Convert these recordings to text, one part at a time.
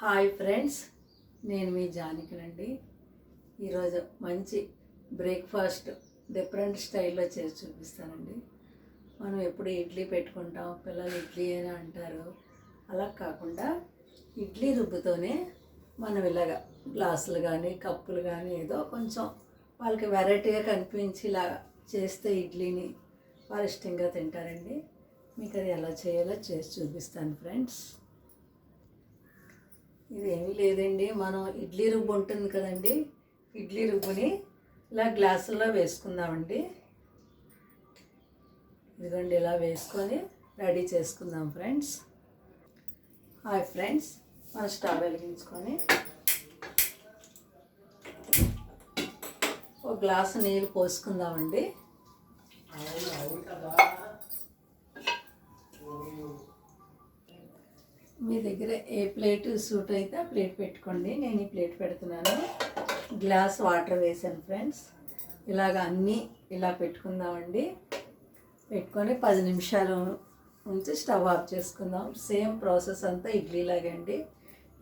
Hi friends నేను మీ జానకినండి ఈరోజు మంచి బ్రేక్ఫాస్ట్ డిఫరెంట్ స్టైల్లో చేసి చూపిస్తానండి. మనం ఎప్పుడు ఇడ్లీ పెట్టుకుంటాం పిల్లలు ఇడ్లీ అని అంటారు. అలా కాకుండా ఇడ్లీ రుబ్బుతోనే మనం ఇలాగ గ్లాసులు కానీ కప్పులు కానీ ఏదో కొంచెం వాళ్ళకి వెరైటీగా కనిపించి ఇలా చేస్తే ఇడ్లీని వాళ్ళు ఇష్టంగా తింటారండి. మీకు అది ఎలా చేయాలో చేసి చూపిస్తాను ఫ్రెండ్స్. ఇది ఏమీ లేదండి. మనం ఇడ్లీ రుబ్బు ఉంటుంది కదండి. ఇడ్లీ రుబ్బుని ఇలా గ్లాసుల్లో వేసుకుందామండి. ఇదిగోండి ఇలా వేసుకొని రెడీ చేసుకుందాం ఫ్రెండ్స్. హాయ్ ఫ్రెండ్స్ మన స్టవ్ వెలిగించుకొని ఒక గ్లాసు నీళ్ళు పోసుకుందామండి. మీ దగ్గర ఏ ప్లేట్ సూట్ అయితే ఆ ప్లేట్ పెట్టుకోండి. నేను ఈ ప్లేట్ పెడుతున్నాను. గ్లాస్ వాటర్ వేసాను ఫ్రెండ్స్. ఇలాగ అన్నీ ఇలా పెట్టుకుందామండి. పెట్టుకొని పది నిమిషాలు ఉంచి స్టవ్ ఆఫ్ చేసుకుందాం. సేమ్ ప్రాసెస్ అంతా ఇడ్లీ అండి.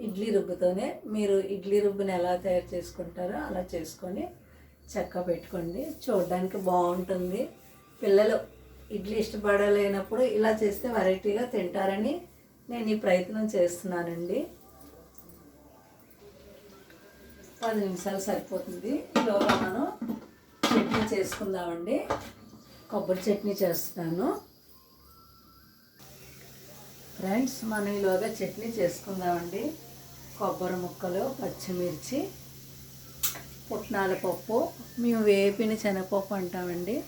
ఇడ్లీ రుబ్బుతోనే మీరు ఇడ్లీ రుబ్బుని ఎలా తయారు చేసుకుంటారో అలా చేసుకొని చెక్క పెట్టుకోండి. చూడడానికి బాగుంటుంది. పిల్లలు ఇడ్లీ ఇష్టపడలేనప్పుడు ఇలా చేస్తే వెరైటీగా తింటారని నేను ఈ ప్రయత్నం చేస్తున్నానండి. పది నిమిషాలు సరిపోతుంది. ఈలోగా మనం చట్నీ చేసుకుందామండి. కొబ్బరి చట్నీ చేస్తున్నాను. ఫ్రెండ్స్ మనం ఈలోగా చట్నీ చేసుకుందామండి. కొబ్బరి ముక్కలు పచ్చిమిర్చి పుట్నాల పప్పు మేము వేపిన శనగపప్పు అంటామండి.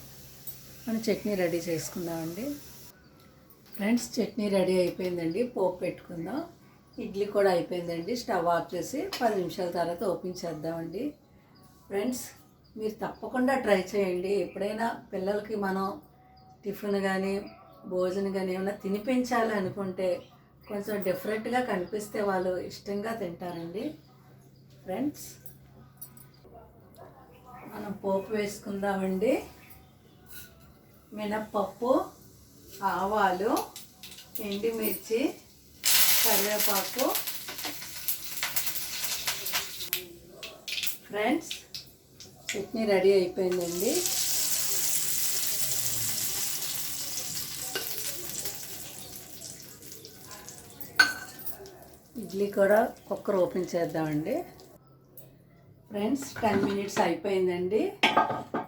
మనం చట్నీ రెడీ చేసుకుందామండి. ఫ్రెండ్స్ చట్నీ రెడీ అయిపోయిందండి పోపు పెట్టుకుందాం. ఇడ్లీ కూడా అయిపోయిందండి స్టవ్ ఆఫ్ చేసి పది నిమిషాల తర్వాత ఓపెన్ చేద్దామండి. ఫ్రెండ్స్ మీరు తప్పకుండా ట్రై చేయండి. ఎప్పుడైనా పిల్లలకి మనం టిఫిన్ కానీ భోజనం కానీ ఏమైనా తినిపించాలి అనుకుంటే కొంచెం డిఫరెంట్గా కనిపిస్తే వాళ్ళు ఇష్టంగా తింటారండి. ఫ్రెండ్స్ మనం పోపు వేసుకుందామండి. మినప్పప్పు ఆవాలు ఎండుమిర్చి కరివేపాకు. ఫ్రెండ్స్ చట్నీ రెడీ అయిపోయిందండి. ఇడ్లీ కూడా కుక్కర్ ఓపెన్ చేద్దామండి. ఫ్రెండ్స్ టెన్ మినిట్స్ అయిపోయిందండి.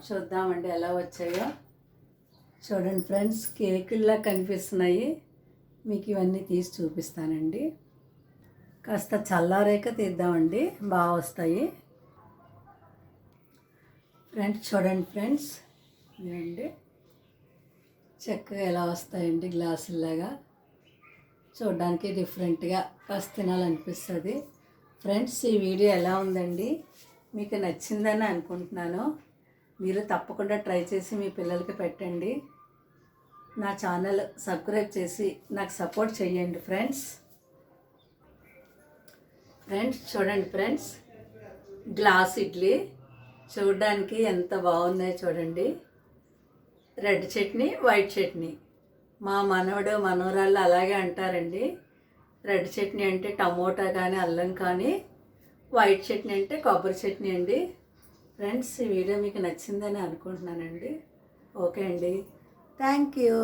చూద్దామండి ఎలా వచ్చాయో. చూడండి ఫ్రెండ్స్ కేకుల్లా కనిపిస్తున్నాయి. మీకు ఇవన్నీ తీసి చూపిస్తానండి. కాస్త చల్లారేక తీద్దామండి. బాగా వస్తాయి. ఫ్రెండ్స్ చూడండి ఫ్రెండ్స్. ఇదండి చక్కగా ఎలా వస్తాయండి గ్లాసుల్లాగా. చూడడానికి డిఫరెంట్గా కాస్త తినాలనిపిస్తుంది. ఫ్రెండ్స్ ఈ వీడియో ఎలా ఉందండి? మీకు నచ్చిందని అనుకుంటున్నాను. మీరు తప్పకుండా ట్రై చేసి మీ పిల్లలకి పెట్టండి. నా ఛానల్ సబ్స్క్రైబ్ చేసి నాకు సపోర్ట్ చేయండి ఫ్రెండ్స్. ఫ్రెండ్స్ చూడండి ఫ్రెండ్స్. గ్లాస్ ఇడ్లీ చూడడానికి ఎంత బాగున్నాయో చూడండి. Red chutney white chutney. మా మనవడు మనవరాళ్ళు అలాగే అంటారండి. రెడ్ చట్నీ అంటే టమోటా కానీ అల్లం కానీ వైట్ చట్నీ అంటే కొబ్బరి చట్నీ అండి. ఫ్రెండ్స్ ఈ వీడియో మీకు నచ్చిందని అనుకుంటున్నానండి. ఓకే అండి. Thank you.